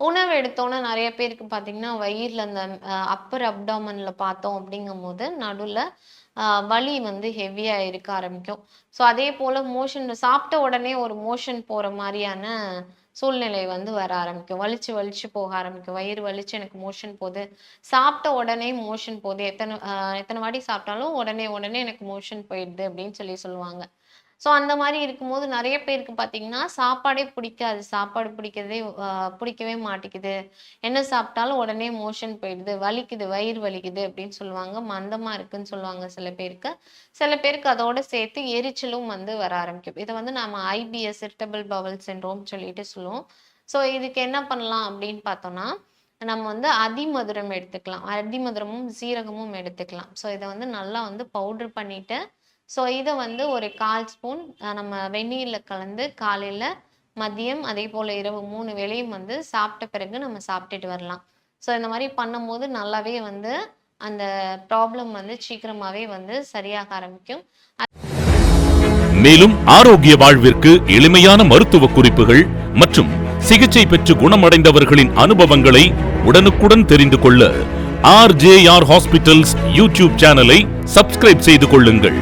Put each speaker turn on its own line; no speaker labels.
உணவு எடுத்தோன்னே நிறைய பேருக்கு பார்த்தீங்கன்னா வயிறில் அந்த அப்பர் அப்டாமனில் பார்த்தோம் அப்படிங்கும்போது நடுவில் வலி வந்து ஹெவியாக இருக்க ஆரம்பிக்கும். ஸோ அதே போல் மோஷன் சாப்பிட்ட உடனே ஒரு மோஷன் போகிற மாதிரியான சூழ்நிலை வந்து வர ஆரம்பிக்கும். வலிச்சு வலிச்சு போக ஆரம்பிக்கும். வயிறு வலிச்சு எனக்கு மோஷன் போகுது சாப்பிட்ட உடனே மோஷன் போகுது எத்தனை எத்தனை வாட்டி சாப்பிட்டாலும் உடனே உடனே எனக்கு மோஷன் போயிடுது அப்படின்னு சொல்லி சொல்லுவாங்க. ஸோ அந்த மாதிரி இருக்கும்போது நிறைய பேருக்கு பார்த்தீங்கன்னா சாப்பாடே பிடிக்காது. சாப்பாடு பிடிக்கிறதே பிடிக்கவே மாட்டேங்குது. என்ன சாப்பிட்டாலும் உடனே மோஷன் போயிடுது. வலிக்குது வயிறு வலிக்குது அப்படின்னு சொல்லுவாங்க. மந்தமாக இருக்குன்னு சொல்லுவாங்க சில பேருக்கு. சில பேருக்கு அதோட சேர்த்து எரிச்சலும் வந்து வர ஆரம்பிக்கும். இதை வந்து நம்ம ஐபிஎஸ் இரிட்டபிள் பவல் சின்ரோம் சொல்லிட்டு சொல்லுவோம். ஸோ இதுக்கு என்ன பண்ணலாம் அப்படின்னு பார்த்தோம்னா நம்ம வந்து அதிமதுரம் எடுத்துக்கலாம். அதிமதுரமும் சீரகமும் எடுத்துக்கலாம். ஸோ இதை வந்து நல்லா வந்து பவுடர் பண்ணிட்டு ஸோ இதை வந்து ஒரு கால் ஸ்பூன் நம்ம வெந்நீரில் கலந்து காலையில் மதியம் அதே போல் இரவு மூணு வேளையும் வந்து சாப்பிட்ட பிறகு நம்ம சாப்பிட்டுட்டு வரலாம். ஸோ இந்த மாதிரி பண்ணும்போது நல்லாவே வந்து அந்த ப்ராப்ளம் வந்து சீக்கிரமாகவே வந்து சரியாக ஆரம்பிக்கும்.
மேலும் ஆரோக்கிய வாழ்விற்கு எளிமையான மருத்துவ குறிப்புகள் மற்றும் சிகிச்சை பெற்று குணமடைந்தவர்களின் அனுபவங்களை உடனுக்குடன் தெரிந்து கொள்ள ஆர்ஜேஆர் ஹாஸ்பிட்டல்ஸ் யூடியூப் சேனலை சப்ஸ்கிரைப் செய்து கொள்ளுங்கள்.